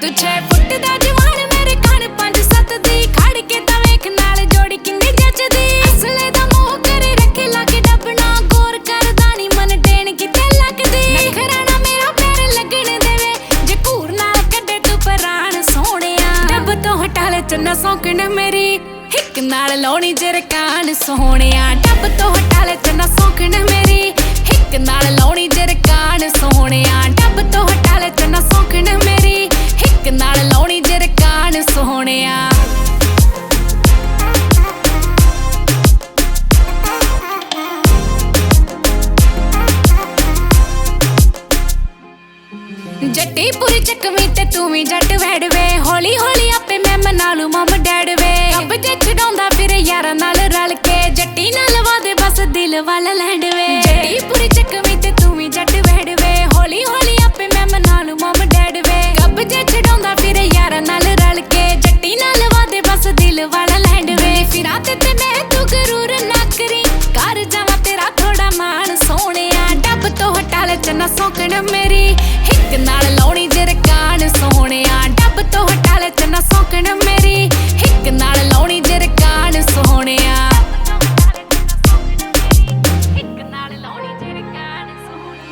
ਤੂੰ ਛੇ ਫੁੱਟ ਦਾ ਜਵਾਨ ਮੇਰੇ ਕੰਨ ਪੰਜ ਸੱਤ ਦੀ। ਖੜ ਕੇ ਤਾਂ ਵੇਖ ਨਾਲ ਜੋੜੀ ਕਿੰਨੀ ਜੱਚਦੀ। ਅਸਲੇ ਦਾ ਮੋਹ ਕਰੇ ਰੱਖੇ ਲਾਗੇ ਡੱਬਣਾ। ਗੌਰ ਕਰਦਾ ਨਹੀਂ ਮਨ ਡੇਣ ਕਿਤੇ ਲੱਗਦੀ। ਨਖਰਾਣਾ ਮੇਰਾ ਪੈਰ ਲੱਗਣ ਦੇਵੇ। ਜੇ ਘੂਰ ਨਾਲ ਕੱਢੇ ਤੂੰ ਪਰਾਣ ਸੋਹਣਿਆ। ਡੱਬ ਤੋਂ ਹਟਾ ਲੈ ਚੰਨਾ ਸੌਕਣ ਮੇਰੀ। ਹਿੱਕ ਨਾਲ ਲਾਉਣੀ ਜਰਕਾਨ ਸੋਹਣਿਆ। ਡੱਬ ਤੋਂ ਹਟਾ ਲੈ ਚੰਨਾ ਸੌਕਣ ਮੇਰੀ। ਹਿੱਕ ਨਾਲ ਲਾਉਣੀ ਜਰਕਾਨ ਸੋਹਣਿਆ। ਜੱਟੀ ਪੂਰੀ ਚੱਕਵੀਂ ਤੇ ਤੂੰ ਵੀ ਜੱਟ ਵੈੜਵੇ। ਹੌਲੀ ਹੌਲੀ ਆਪੇ ਮੈਂ ਮਨਾ ਲੂ ਮਮ ਡੈਡ ਵੇ ਕੱਬ ਜੇ ਛਡਾਉਂਦਾ ਫਿਰ ਯਾਰਾਂ ਨਾਲ ਰਲ ਕੇ। ਜੱਟੀ ਨਾਲ ਲਵਾ ਦੇ ਬਸ ਦਿਲ ਵੱਲ ਲੈਂਡ ਵੇ ਜੱਟੀ ਪੂਰੀ ਚੱਕਵੀਂ ਤੇ ਤੂੰ ਵੀ ਜੱਟ ਵੈੜਵੇ। ਹੌਲੀ ਹੌਲੀ ਆਪੇ ਮੈਂ ਮਨਾ ਲੂ ਮਮ ਡੈਡ ਵੇ ਕੱਬ ਜੇ ਛਡਾਉਂਦਾ ਫਿਰ ਯਾਰਾਂ ਨਾਲ ਰਲ ਕੇ। ਜੱਟੀ ਨਾਲ ਲਵਾ ਦੇ ਬਸ ਦਿਲ ਵੱਲ ਲੈਂਡ ਵੇ ਫਿਰਾਂ ਤੇ ਤੇ ਮੈਂ ਤੂੰ ਗਰੂਰ ਨਾ ਕਰੀ। ਕਰ ਜਾਵਾਂ ਤੇਰਾ ਥੋੜਾ ਮਾਣ ਸੋਹਣਿਆ। ਡੱਬ ਤੋਂ ਹਟਾ ਲੈ ਚੰਨਾ ਸੌਕਣ ਮੇਰੀ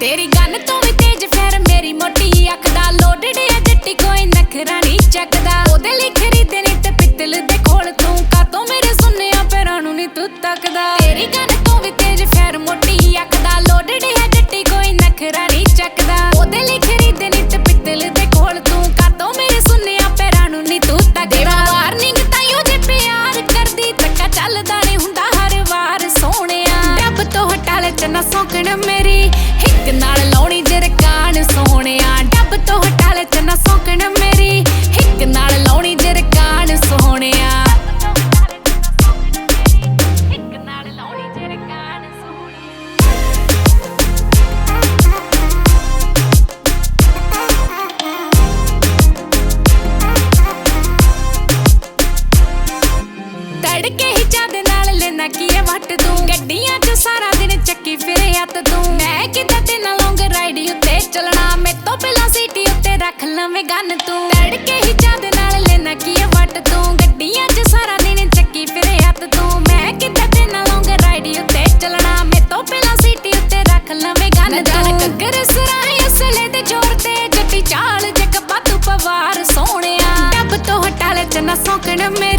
ਤੇਰੀ ਗੰਨ ਤੋਂ ਵੀ ਤੇਜ ਫੇਰ ਮੇਰੀ ਮੋਟੀ ਅੱਖ ਦਾ ਲੋਡਡ ਆ ਜੱਟੀ ਕੋਈ ਨਖਰਾ ਨਹੀਂ ਚੱਕਦਾ। ਉਹਦੇ ਲਈ ਖਰੀਦੇ ਨਹੀਂ ਤੇ ਪਿੱਤਲ ਦੇ ਕੋਲ ਤੂੰ ਕਾਤੋਂ ਮੇਰੇ ਸੁਣਿਆ ਪੈਰਾਂ ਨੂੰ ਨਹੀਂ ਤੂੰ ਤੱਕਦਾ। ਤੇਰੀ ਗੰਨ ਤੋਂ ਵੀ ਤੇਜ ਫੇਰ ਮੋਟੀ ਅੱਖ ਦਾ ਲੋਡਡ ਤੜਕੇ ਹੀ ਚਾਂਦ ਨਾਲ ਲੈਣਾ ਕੀ ਐ ਵੱਟ ਤੂੰ? ਗੱਡੀਆਂ 'ਚ ਸਾਰਾ ਦਿਨ ਚੱਕੀ ਫਿਰਿਆ ਤ ਤੂੰ। ਮੈਂ ਕਿਤੇ ਤੇ ਨਾ ਲੌਂਗ ਰਾਈਡ ਉੱਤੇ ਚੱਲਣਾ? ਮੈਂ ਤੋਂ ਪਹਿਲਾਂ ਸੀਟੀ ਉੱਤੇ ਰੱਖ ਲਵੇਂ ਗਨ ਤੂੰ। ਤੜਕੇ ਹੀ ਚਾਂਦ ਨਾਲ ਲੈਣਾ ਕੀ ਐ ਵੱਟ ਤੂੰ? ਗੱਡੀਆਂ 'ਚ ਸਾਰਾ ਦਿਨ ਚੱਕੀ ਫਿਰਿਆ ਤ ਤੂੰ। ਮੈਂ ਕਿਤੇ ਤੇ ਨਾ ਲੌਂਗ ਰਾਈਡ ਉੱਤੇ ਚੱਲਣਾ? ਮੈਂ ਤੋਂ ਪਹਿਲਾਂ ਸੀਟੀ ਉੱਤੇ ਰੱਖ ਲਵੇਂ ਗਨ ਤੂੰ। ਕੱਕਰ ਸਰਾਏ ਅਸਲੇ ਤੇ ਜ਼ੋਰ ਤੇ ਜੱਟੀ ਚਾਲ ਜੱਕ ਬਾਤੂ ਪਵਾਰ ਸੋਹਣਿਆ। ਡੱਬ ਤੋਂ ਹਟਾ ਲੈ ਚੰਨਾ ਸੌਕਣ ਮੇਰੇ